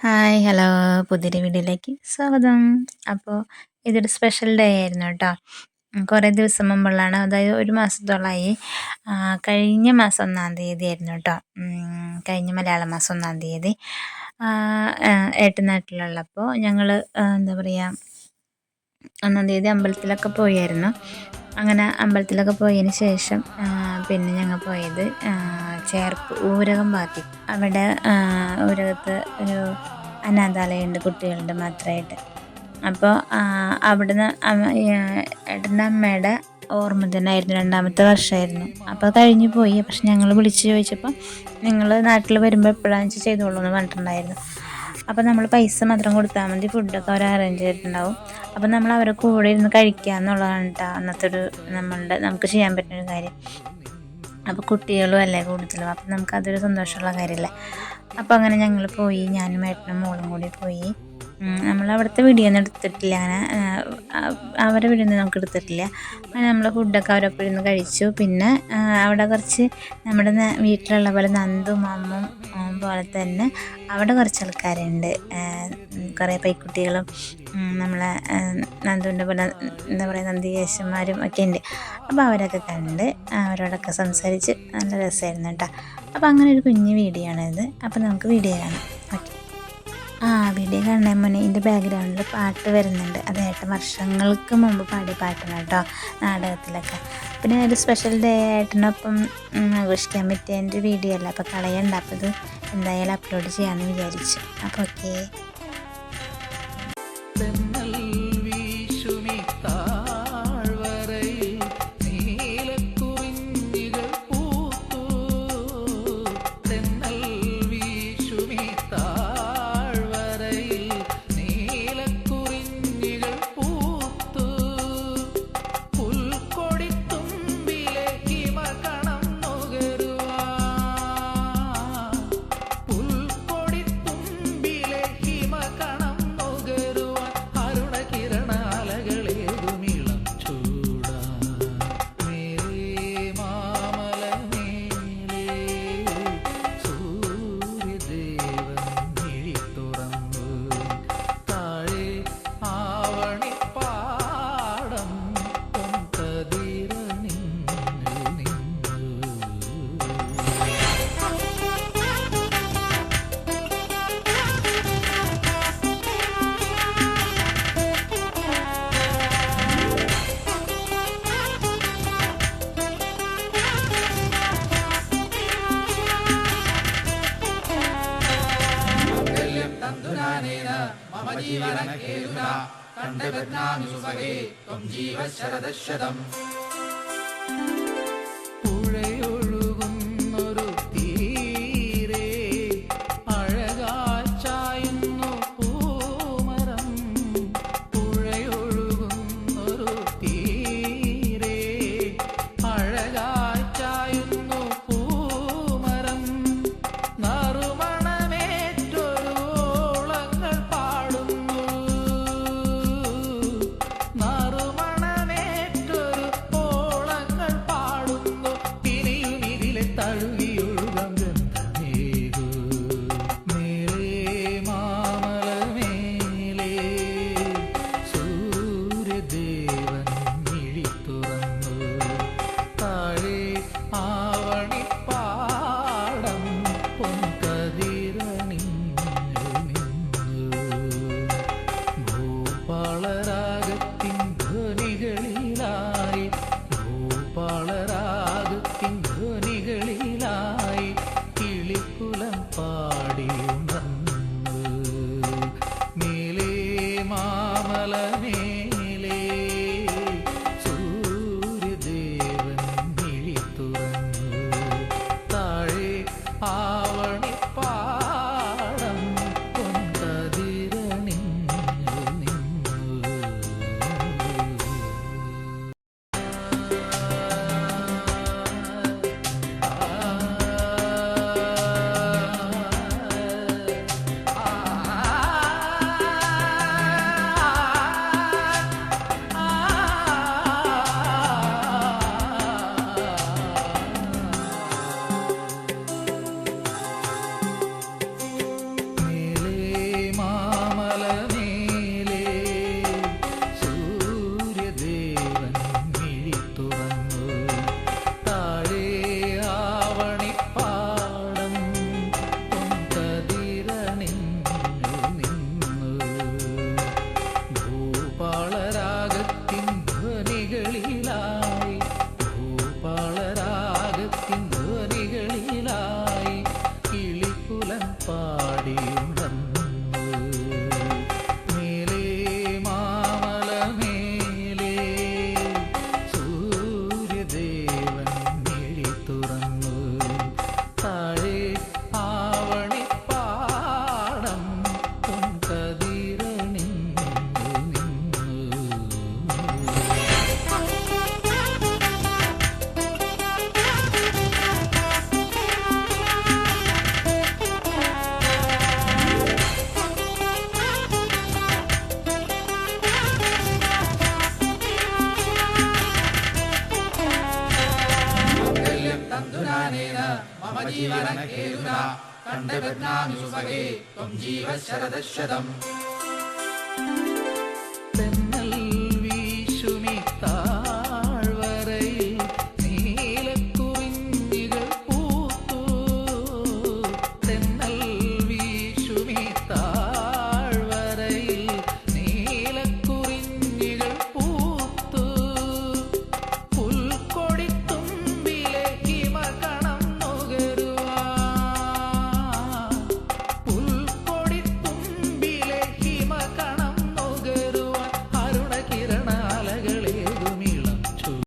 Hi hello. പുതിയ വീഡിയോയിലേക്ക് സ്വാഗതം. അപ്പോൾ ഇതൊരു സ്പെഷ്യൽ ഡേ ആയിരുന്നു കേട്ടോ. കുറേ ദിവസം മുമ്പുള്ളതാണ്. അതായത് ഒരു മാസത്തോളമായി കഴിഞ്ഞ മാസം ഒന്നാം തീയതി ആയിരുന്നു കേട്ടോ. കഴിഞ്ഞ മലയാള മാസം ഒന്നാം തീയതി. ഏട്ടനാട്ടിലുള്ളപ്പോൾ ഞങ്ങൾ എന്താ പറയുക ഒന്നാം തീയതി അമ്പലത്തിലൊക്കെ പോയായിരുന്നു അങ്ങനെ അമ്പലത്തിലൊക്കെ പോയതിന് ശേഷം പിന്നെ ഞങ്ങൾ പോയത് ചേർപ്പ് ഊരകം ഭാഗത്ത് അവിടെ ഊരകത്ത് ഒരു അനാഥാലയമുണ്ട് കുട്ടികളുടെ മാത്രമായിട്ട്. അപ്പോൾ അവിടുന്ന് ഏട്ടന്റെ അമ്മയുടെ ഓർമ്മ തന്നെ ആയിരുന്നു രണ്ടാമത്തെ വർഷമായിരുന്നു. അപ്പോൾ കഴിഞ്ഞു പോയി. പക്ഷെ ഞങ്ങൾ വിളിച്ച് ചോദിച്ചപ്പോൾ നിങ്ങൾ നാട്ടിൽ വരുമ്പോൾ എപ്പോഴാണെന്ന് വെച്ചാൽ ചെയ്തോളൂ എന്ന് പറഞ്ഞിട്ടുണ്ടായിരുന്നു. അപ്പോൾ നമ്മൾ പൈസ മാത്രം കൊടുത്താൽ മതി ഫുഡൊക്കെ അവർ അറേഞ്ച് ചെയ്തിട്ടുണ്ടാവും. അപ്പോൾ നമ്മൾ അവരെ കൂടെ ഇരുന്ന് കഴിക്കുക എന്നുള്ളതാണ് കേട്ടോ അന്നത്തെ ഒരു നമ്മളുടെ നമുക്ക് ചെയ്യാൻ പറ്റുന്ന ഒരു കാര്യം. അപ്പോൾ കുട്ടികളും അല്ലേ കൂടുതലും? അപ്പം നമുക്ക് അതൊരു സന്തോഷമുള്ള കാര്യമല്ലേ അപ്പോൾ അങ്ങനെ ഞങ്ങൾ പോയി ഞാനും ഏട്ടനും മോളും കൂടി പോയി. നമ്മൾ അവിടുത്തെ വീഡിയോ ഒന്നും എടുത്തിട്ടില്ല. അങ്ങനെ അവരുടെ അവരെ വീഡിയോ ഒന്നും നമുക്ക് എടുത്തിട്ടില്ല. അങ്ങനെ നമ്മൾ ഫുഡൊക്കെ അവരൊപ്പം ഇരുന്ന് കഴിച്ചു. പിന്നെ അവിടെ കുറച്ച് നമ്മുടെ വീട്ടിലുള്ള പോലെ നന്ദും അമ്മും പോലെ തന്നെ അവിടെ കുറച്ച് ആൾക്കാരുണ്ട്. കുറേ പൈക്കുട്ടികളും നമ്മളെ നന്ദുവിന്റെ പോലെ എന്താ പറയുക നന്ദികേശന്മാരും ഒക്കെ ഉണ്ട് അപ്പോൾ അവരൊക്കെ കണ്ട് അവരോടൊക്കെ സംസാരിച്ച് നല്ല രസമായിരുന്നു കേട്ടോ. അപ്പോൾ അങ്ങനെ ഒരു കുഞ്ഞു വീഡിയോ ആണിത് അപ്പോൾ നമുക്ക് വീഡിയോ കാണാം. ഓക്കെ. ആ വീഡിയോ കാണാൻ മുന്നേ ഇതിന്റെ ബാക്ക്ഗ്രൗണ്ടിൽ പാട്ട് വരുന്നുണ്ട്. അത് വർഷങ്ങൾക്ക് മുമ്പ് പാടിയ പാട്ടാണ് കേട്ടോ നാടകത്തിലൊക്കെ. പിന്നെ ഒരു സ്പെഷ്യൽ ഡേ ഏട്ടനൊപ്പം ആഘോഷിക്കാൻ പറ്റിയ എന്റെ വീഡിയോ അല്ല? അപ്പോൾ കളയണ്ട. അപ്പോൾ ഇത് എന്തായാലും അപ്ലോഡ് ചെയ്യാമെന്ന് വിചാരിച്ചു. അപ്പോൾ ഓക്കേ दर्श மாமலமே जनकेतुना कण्ठविघ्नामि सुभगे त्वम् जीवः शरदः शतम्